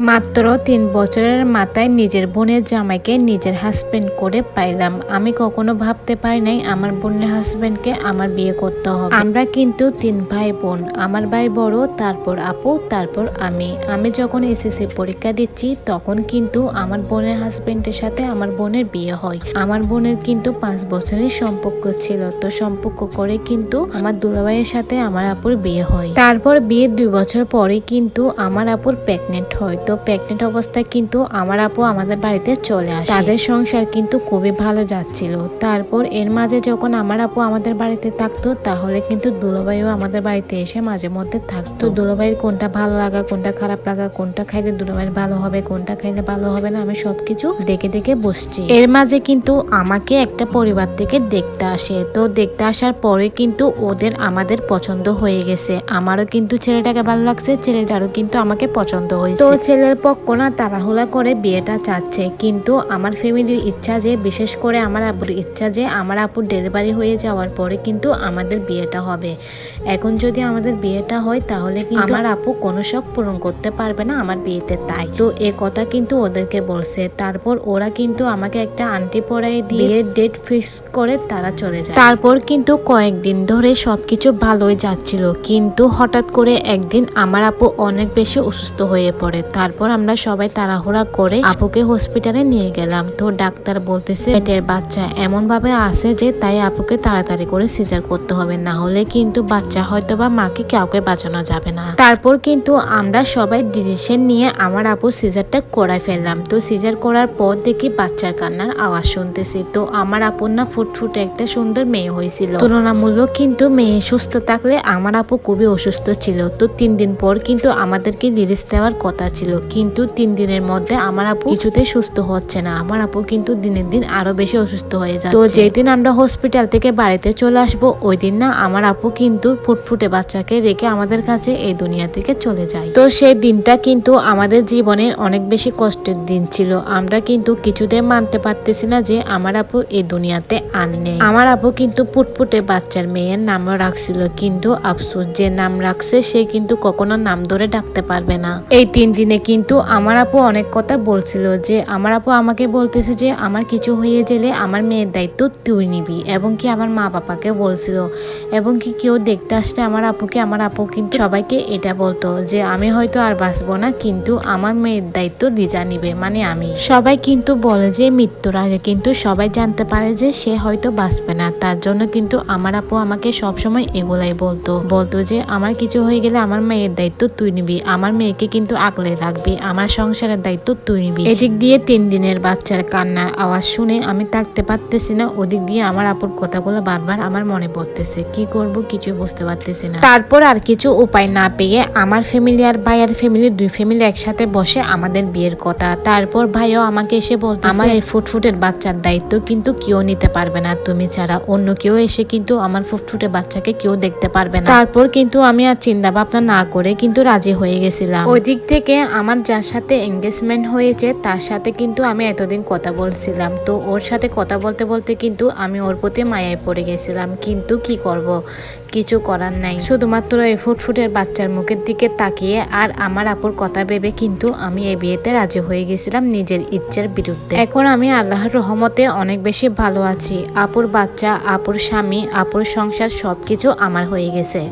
মাত্র তিন বছরের মাথায় নিজের বোনের জামাইকে নিজের হাজব্যান্ড করে পাইলাম। আমি কখনো ভাবতে পারি নাই আমার বোনের হাজবেন্ডকে আমার বিয়ে করতে হবে। আমরা কিন্তু তিন ভাই বোন আমার ভাই বড়, তারপর আপু, তারপর আমি। আমি যখন এসএসসি পরীক্ষা দিচ্ছি, তখন কিন্তু আমার বোনের হাজবেন্ডের সাথে আমার বোনের বিয়ে হয়। আমার বোনের কিন্তু পাঁচ বছরের সম্পর্ক ছিল, তো সম্পর্ক করে কিন্তু আমার দুলাভাইয়ের সাথে আমার আপুর বিয়ে হয়। তারপর বিয়ের দুই বছর পরে কিন্তু আমার আপুর প্রেগনেন্ট হয়। তো প্রেগনেন্ট অবস্থায় কিন্তু আমার আপু আমাদের বাড়িতে চলে আসে। তাদের সংসার কিন্তু খুবই ভালো যাচ্ছিল। তারপর এর মাঝে যখন আমার আপু আমাদের বাড়িতে থাকতো তাহলে কিন্তু দুলাভাইও আমাদের বাড়িতে এসে মাঝে মধ্যে থাকতো। দুলাভাইয়ের কোনটা ভালো লাগা কোনটা খারাপ লাগা কোনটা খাইলে দুলাভাইয়ের ভালো হবে কোনটা খাইলে ভালো হবে না আমি সবকিছু দেখে দেখে বসছি এর মাঝে কিন্তু আমাকে একটা পরিবার থেকে দেখতে আসে। তো দেখতে আসার পরে কিন্তু ওদের আমাদের পছন্দ হয়ে গেছে। আমারও কিন্তু ছেলেটাকে ভালো লাগছে ছেলেটারও কিন্তু আমাকে পছন্দ হয়েছে। তো ছেলের পক্ষ না তাড়াহুড়া করে বিয়েটা চাচ্ছে। কিন্তু আমার ফ্যামিলির ইচ্ছা যে, বিশেষ করে আমার আপুর ইচ্ছা যে, আমার আপুর ডেলিভারি হয়ে যাওয়ার পরে কিন্তু আমাদের বিয়েটা হবে। এখন যদি আমাদের বিয়েটা হয় তাহলে কিন্তু আমার আপু কোনো শখ পূরণ করতে পারবে না আমার বিয়েতে তাই। তো এ কথা কিন্তু ওদেরকে বলছে। তারপর ওরা কিন্তু আমাকে একটা আন্টি পড়াই দিয়ে ডেট ফিক্স করে তারা চলে যায়। তারপর কিন্তু কয়েকদিন ধরে সবকিছু ভালোই যাচ্ছিল। কিন্তু হঠাৎ করে একদিন আমার আপু অনেক বেশি অসুস্থ হয়ে পড়ে। তারপর আমরা সবাই তাড়াহুড়া করে আপুকে হসপিটালে নিয়ে গেলাম। তো ডাক্তার বলতেছে পেটের বাচ্চা এমন ভাবে আছে যে তাই আপুকে তাড়াতাড়ি করে সিজার করতে হবে। না হলে কিন্তু বাচ্চা হয়তো বা মাকে কাউকে বাঁচানো যাবে না। তারপর কিন্তু আমরা সবাই ডিসিশন নিয়ে আমার আপু সিজারটা করাই ফেললাম। তো সিজার করার পর দেখি বাচ্চার কান্নার আওয়াজ শুনতেছি। তো আমার আপুর না ফুটফুটে একটা সুন্দর মেয়ে হয়েছিল। তুলনামূলক কিন্তু মেয়ে সুস্থ থাকলে আমার আপু খুবই অসুস্থ ছিল। তো তিন দিন পর কিন্তু আমাদেরকে রিলিজ দেওয়ার কথা ছিল। কিন্তু তিন দিনের মধ্যে আমার আপু কিছুতেই সুস্থ হচ্ছে না। আমার আপু কিন্তু দিনের দিন আরও বেশি অসুস্থ হয়ে যায় তো যেদিন আমরা হসপিটাল থেকে বাড়িতে চলে আসব, ওই দিন না আমার আপু কিন্তু ফুটফুটে বাচ্চাকে রেখে আমাদের কাছে এই দুনিয়া থেকে চলে যায়। তো সেই দিনটা কিন্তু আমাদের জীবনের অনেক বেশি কষ্টের দিন ছিল। আমরা কিন্তু কিছুতে মানতে পারতেছি না যে আমার আপু এই দুনিয়াতে আর নেই। আমার আপু কিন্তু ফুটফুটে বাচ্চার মেয়ের নামও রাখছিল, কিন্তু আফসোস যে নাম রাখছে, সে কিন্তু কখনো নাম ধরে ডাকতে পারবে না। এই তিন দিনে কিন্তু আমার আপু অনেক কথা বলছিল যে, আমার আপু আমাকে বলতেছে যে, আমার কিছু হয়ে গেলে আমার মেয়ের দায়িত্ব তুই নিবি। এবং কি আমার মা বাবাকে বলছিল। এবং কি কেউ দেখতে আসলে আমার আপুকে, আমার আপু কিন্তু সবাইকে এটা বলতো যে, আমি হয়তো আর বাঁচবো না, কিন্তু আমার মেয়ের দায়িত্ব রিজা নিবে মানে আমি। সবাই কিন্তু বলে যে, মৃত্যুর আগে কিন্তু সবাই জানতে পারে যে, সে হয়তো বাঁচবে না। তার জন্য কিন্তু আমার আপু আমাকে সবসময় এগুলাই বলতো। বলতো যে, আমার কিছু হয়ে গেলে আমার মেয়ের দায়িত্ব তুই নিবি, আমার মেয়েকে কিন্তু আগলে রাখবি, আমার সংসারের দায়িত্ব তুই নিবি। এদিক দিয়ে তিন দিনের বাচ্চার কান্নার আওয়াজ শুনে আমি থাকতে পারতেছি না, ওদিক দিয়ে আমার আপুর কথাগুলো বারবার আমার মনে পড়তেছে। কি করব? কিছু বুঝতে পারতেছি না। তারপর আর কিছু উপায় না পেয়ে আমার ফ্যামিলি আর ভাইয়ের ফ্যামিলি দুই ফ্যামিলি একসাথে বসে আমাদের বিয়ের কথা। তারপর ভাইও আমাকে এসে বলতে আমার এই ফুটফুটের বাচ্চার দায়িত্ব কিন্তু কেউ নিতে পারবে না। তুমি ছাড়া অন্য কেউ এসে কিন্তু আমার ফুটফুটে বাচ্চাকে কেউ দেখতে পারবে না। তারপর কিন্তু আমি আর চিন্তা ভাবনা না করে কিন্তু রাজি হয়ে গেছিলাম। ওই দিক থেকে আমার যার সাথে এঙ্গেজমেন্ট হয়েছে তার সাথে কিন্তু আমি এতদিন কথা বলছিলাম। তো ওর সাথে কথা বলতে বলতে কিন্তু আমি ওর প্রতি মায়ায় পড়ে গেছিলাম। কিন্তু কি করব? কিছু করার নাই। শুধুমাত্র এই ফুটফুটের বাচ্চার মুখের দিকে তাকিয়ে আর আমার আপুর কথা ভেবে কিন্তু আমি এই বিয়েতে রাজি হয়ে গেছিলাম নিজের ইচ্ছার বিরুদ্ধে। এখন আমি আল্লাহর রহমতে অনেক বেশি ভালো আছি। আপুর বাচ্চা, আপুর স্বামী, আপুর সংসার সবকিছু আমার হয়ে গেছে।